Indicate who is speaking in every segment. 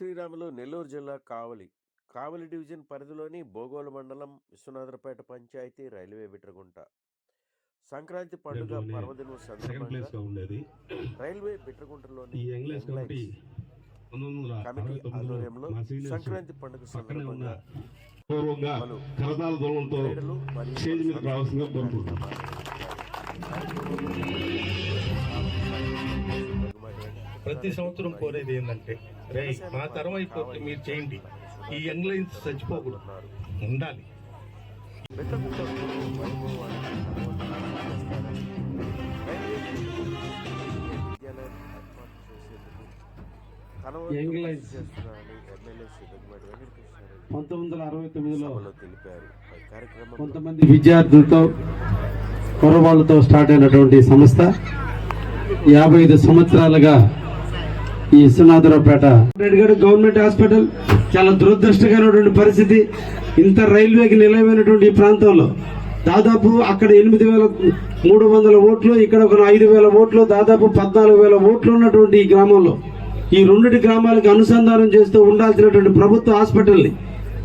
Speaker 1: విరామలు నెల్లూరు జిల్లా కావలి కావలి డివిజన్ పరిధిలోని బోగోలు మండలం విశ్వనాథరపేట పంచాయతీ రైల్వే బిట్రగుంట సంక్రాంతి పండుగ పర్వదినం సందర్భంగా రైల్వే బిట్రగుంటలోని
Speaker 2: కమిటీ
Speaker 1: ఆధ్వర్యంలో సంక్రాంతి పండుగ సందర్భంగా
Speaker 2: పూర్వంగా కరతాల స్టేజ్ మీద రావాల్సిందిగా
Speaker 3: ప్రతి సంవత్సరం కోరేది ఏంటంటే రే మా తరం అయిపోతే మీరు చేయండి. ఈ యంగ్ లైన్స్ చచ్చిపోకూడదు. ఉండాలి.
Speaker 4: యంగ్ లైన్స్ పంతొమ్మిది వందల అరవై తొమ్మిదిలో కొంతమంది విద్యార్థులతో కుర్రవాళ్ళతో స్టార్ట్ అయినటువంటి సంస్థ యాభై ఐదు సంవత్సరాలుగా ఈ విశ్వనాథరావుపేట. రెడ్డిగఢ గవర్నమెంట్ హాస్పిటల్ చాలా దురదృష్టకరమైనటువంటి పరిస్థితి. ఇంత రైల్వేకి నిలయమైనటువంటి ఈ ప్రాంతంలో దాదాపు అక్కడ ఎనిమిది వేల మూడు వందల ఓట్లు ఇక్కడ ఒక ఐదు వేల ఓట్లు దాదాపు పద్నాలుగు వేల ఓట్లు ఉన్నటువంటి ఈ గ్రామంలో. ఈ రెండిటి గ్రామాలకు అనుసంధానం చేస్తూ ఉండాల్సినటువంటి ప్రభుత్వ హాస్పిటల్ని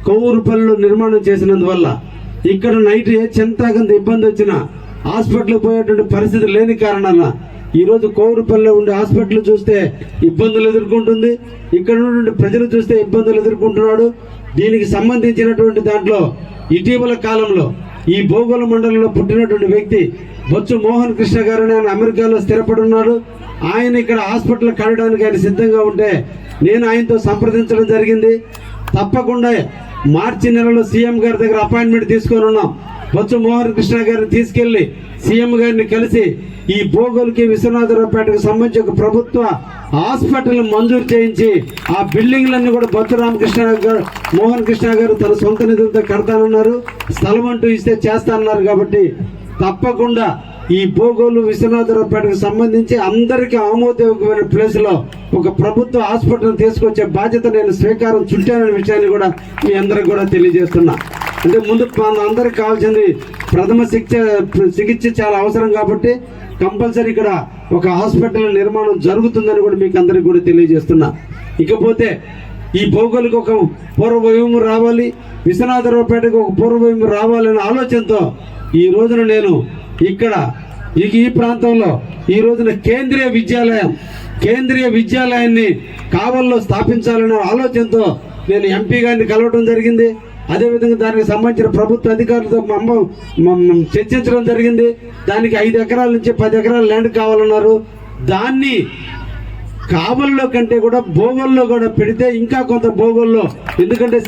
Speaker 4: కొవ్వూరుపల్లిలో నిర్మాణం చేసినందువల్ల ఇక్కడ నైట్ ఏ చింతాకంత ఇబ్బంది వచ్చినా హాస్పిటల్కి పోయేటువంటి పరిస్థితి లేని కారణాన ఈరోజు రోజు ఉండే హాస్పిటల్ చూస్తే ఇబ్బందులు ఎదుర్కొంటుంది. ఇక్కడ ఉన్నటువంటి ప్రజలు చూస్తే ఇబ్బందులు ఎదుర్కొంటున్నాడు. దీనికి సంబంధించినటువంటి దాంట్లో ఇటీవల కాలంలో ఈ భూగోళ మండలంలో పుట్టినటువంటి వ్యక్తి బొచ్చు మోహన్ కృష్ణ గారు ఆయన అమెరికాలో స్థిరపడి ఉన్నాడు. ఆయన ఇక్కడ హాస్పిటల్ కడడానికి ఆయన సిద్ధంగా ఉంటే నేను ఆయనతో సంప్రదించడం జరిగింది. తప్పకుండా మార్చి నెలలో సీఎం గారి దగ్గర అపాయింట్మెంట్ తీసుకొని ఉన్నాం. బొత్స మోహన్ కృష్ణ గారిని తీసుకెళ్ళి సీఎం గారిని కలిసి ఈ భోగోల్కి విశ్వనాథరావుపేటకు సంబంధించి ఒక ప్రభుత్వ హాస్పిటల్ మంజూరు చేయించి ఆ బిల్డింగ్లన్నీ కూడా బొత్స రామకృష్ణ గారు మోహన్ కృష్ణ గారు తన సొంత నిధులతో కడతానన్నారు. స్థలం అంటూ ఇస్తే చేస్తానన్నారు కాబట్టి తప్పకుండా ఈ భూగోలు విశ్వనాథరావుపేటకు సంబంధించి అందరికీ ఆమోదయోగ్యమైన ప్లేస్లో ఒక ప్రభుత్వ హాస్పిటల్ తీసుకొచ్చే బాధ్యత నేను స్వీకారం చుట్టాననే విషయాన్ని కూడా మీ అందరికి కూడా తెలియజేస్తున్నా. అంటే ముందు అందరికి కావాల్సింది ప్రథమ శిక్ష చికిత్స చాలా అవసరం కాబట్టి కంపల్సరీ ఇక్కడ ఒక హాస్పిటల్ నిర్మాణం జరుగుతుందని కూడా మీకు అందరికి కూడా తెలియజేస్తున్నా. ఇకపోతే ఈ భౌగోళిక ఒక పూర్వభూమి రావాలి విశ్వనాథరావుపేటకు ఒక పూర్వభూమి రావాలనే ఆలోచనతో ఈ రోజున నేను ఇక్కడ ఇక ఈ ప్రాంతంలో ఈ రోజున కేంద్రీయ విద్యాలయం కేంద్రీయ విద్యాలయాన్ని కావల్లో స్థాపించాలనే ఆలోచనతో నేను ఎంపీ గారిని కలవడం జరిగింది. అదేవిధంగా దానికి సంబంధించిన ప్రభుత్వ అధికారులతో మమ్మ చర్చించడం జరిగింది. దానికి ఐదు ఎకరాల నుంచి పది ఎకరాల ల్యాండ్ కావాలన్నారు. దాన్ని కావల్లో కంటే కూడా భోగల్లో కూడా పెడితే ఇంకా కొంత భోగల్లో ఎందుకంటే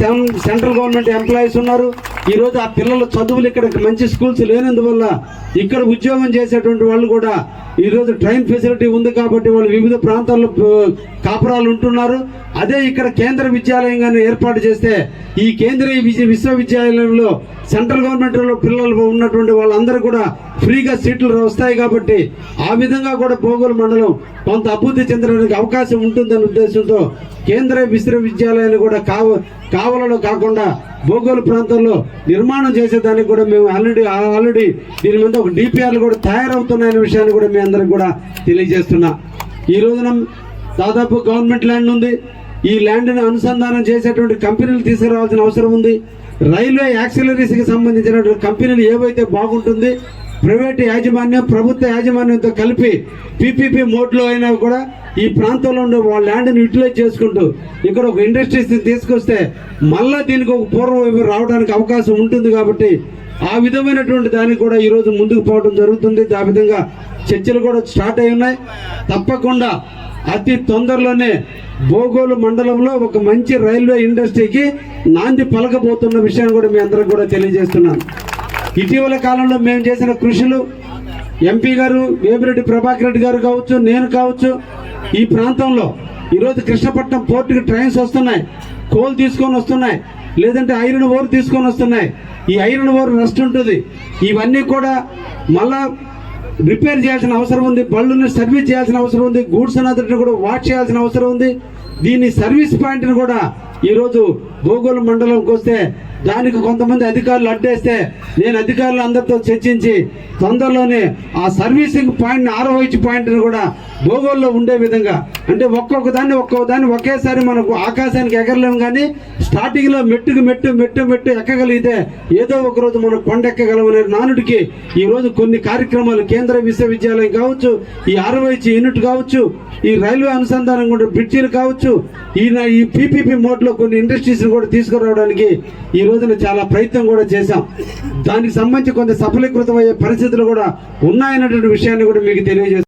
Speaker 4: సెంట్రల్ గవర్నమెంట్ ఎంప్లాయీస్ ఉన్నారు. ఈరోజు ఆ పిల్లల చదువులు ఇక్కడ మంచి స్కూల్స్ లేనందువల్ల ఇక్కడ ఉద్యోగం చేసేటువంటి వాళ్ళు కూడా ఈరోజు ట్రైన్ ఫెసిలిటీ ఉంది కాబట్టి వాళ్ళు వివిధ ప్రాంతాల్లో కాపురాలు ఉంటున్నారు. అదే ఇక్కడ కేంద్ర విద్యాలయంగానే ఏర్పాటు చేస్తే ఈ కేంద్రీయ విశ్వవిద్యాలయంలో సెంట్రల్ గవర్నమెంట్లో పిల్లలు ఉన్నటువంటి వాళ్ళందరూ కూడా ఫ్రీగా సీట్లు వస్తాయి కాబట్టి ఆ విధంగా కూడా పోగోలు మండలం కొంత అభివృద్ధి చెందడానికి అవకాశం ఉంటుందనే ఉద్దేశంతో కేంద్ర విశ్వవిద్యాలయాలు కూడా కావ కావలలో కాకుండా భూగోళ ప్రాంతంలో నిర్మాణం చేసేదానికి కూడా మేము ఆల్రెడీ ఆల్రెడీ దీని మీద ఒక డిపిఆర్లు కూడా తయారవుతున్నాయనే విషయాన్ని కూడా మీ అందరికి కూడా తెలియజేస్తున్నా. ఈ రోజున దాదాపు గవర్నమెంట్ ల్యాండ్ ఉంది. ఈ ల్యాండ్ని అనుసంధానం చేసేటువంటి కంపెనీలు తీసుకురావాల్సిన అవసరం ఉంది. రైల్వే యాక్సిలరీస్కి సంబంధించినటువంటి కంపెనీలు ఏవైతే బాగుంటుంది ప్రైవేట్ యాజమాన్యం ప్రభుత్వ యాజమాన్యంతో కలిపి పీపీపీ మోడ్లో అయినా కూడా ఈ ప్రాంతంలో ఉండే వాళ్ళ ల్యాండ్ని యూటిలైజ్ చేసుకుంటూ ఇక్కడ ఒక ఇండస్ట్రీస్ తీసుకొస్తే మళ్ళా దీనికి ఒక పూర్వం రావడానికి అవకాశం ఉంటుంది కాబట్టి ఆ విధమైనటువంటి దానికి కూడా ఈరోజు ముందుకు పోవడం జరుగుతుంది. ఆ విధంగా చర్చలు కూడా స్టార్ట్ అయి ఉన్నాయి. తప్పకుండా అతి తొందరలోనే భోగోలు మండలంలో ఒక మంచి రైల్వే ఇండస్ట్రీకి నాంది పలకబోతున్న విషయాన్ని కూడా మీ అందరికి కూడా తెలియజేస్తున్నాను. ఇటీవల కాలంలో మేము చేసిన కృషులు ఎంపీ గారు వేమిరెడ్డి ప్రభాకర్ రెడ్డి గారు కావచ్చు నేను కావచ్చు ఈ ప్రాంతంలో ఈరోజు కృష్ణపట్నం పోర్టుకి ట్రైన్స్ వస్తున్నాయి. కోల్ తీసుకొని వస్తున్నాయి. లేదంటే ఐరన్ ఓర్ తీసుకొని వస్తున్నాయి. ఈ ఐరన్ ఓర్ రస్ట్ ఉంటుంది. ఇవన్నీ కూడా మళ్ళా రిపేర్ చేయాల్సిన అవసరం ఉంది. బళ్ళుని సర్వీస్ చేయాల్సిన అవసరం ఉంది. గూడ్స్ అన్నది కూడా వాష్ చేయాల్సిన అవసరం ఉంది. దీని సర్వీస్ పాయింట్ని కూడా ఈరోజు భూగోళ మండలంకి వస్తే దానికి కొంతమంది అధికారులు అడ్డేస్తే నేను అధికారులు అందరితో చర్చించి తొందరలోనే ఆ సర్వీసింగ్ పాయింట్ని ఆర్ఓహెచ్ పాయింట్ని కూడా భోగోల్లో ఉండే విధంగా అంటే ఒక్కొక్క దాన్ని ఒక్కొక్క దాన్ని ఒకేసారి మనకు ఆకాశానికి ఎగరలేము కానీ స్టార్టింగ్లో మెట్టుకు మెట్టు మెట్టు మెట్టు ఎక్కగలిగితే ఏదో ఒక రోజు మనం కొండెక్కగలమనే నానుడికి ఈరోజు కొన్ని కార్యక్రమాలు కేంద్ర విశ్వవిద్యాలయం కావచ్చు ఈ ఆర్ఓహెచ్ యూనిట్ కావచ్చు ఈ రైల్వే అనుసంధానం కూడా బ్రిడ్జీలు కావచ్చు ఈ ఈ పీపీపీ మోడ్లో కొన్ని ఇండస్ట్రీస్ని కూడా తీసుకురావడానికి ఈ రోజున చాలా ప్రయత్నం కూడా చేశాం. దానికి సంబంధించి కొంత సఫలీకృతమయ్యే పరిస్థితులు కూడా ఉన్నాయన్నటువంటి విషయాన్ని కూడా మీకు తెలియజేస్తాం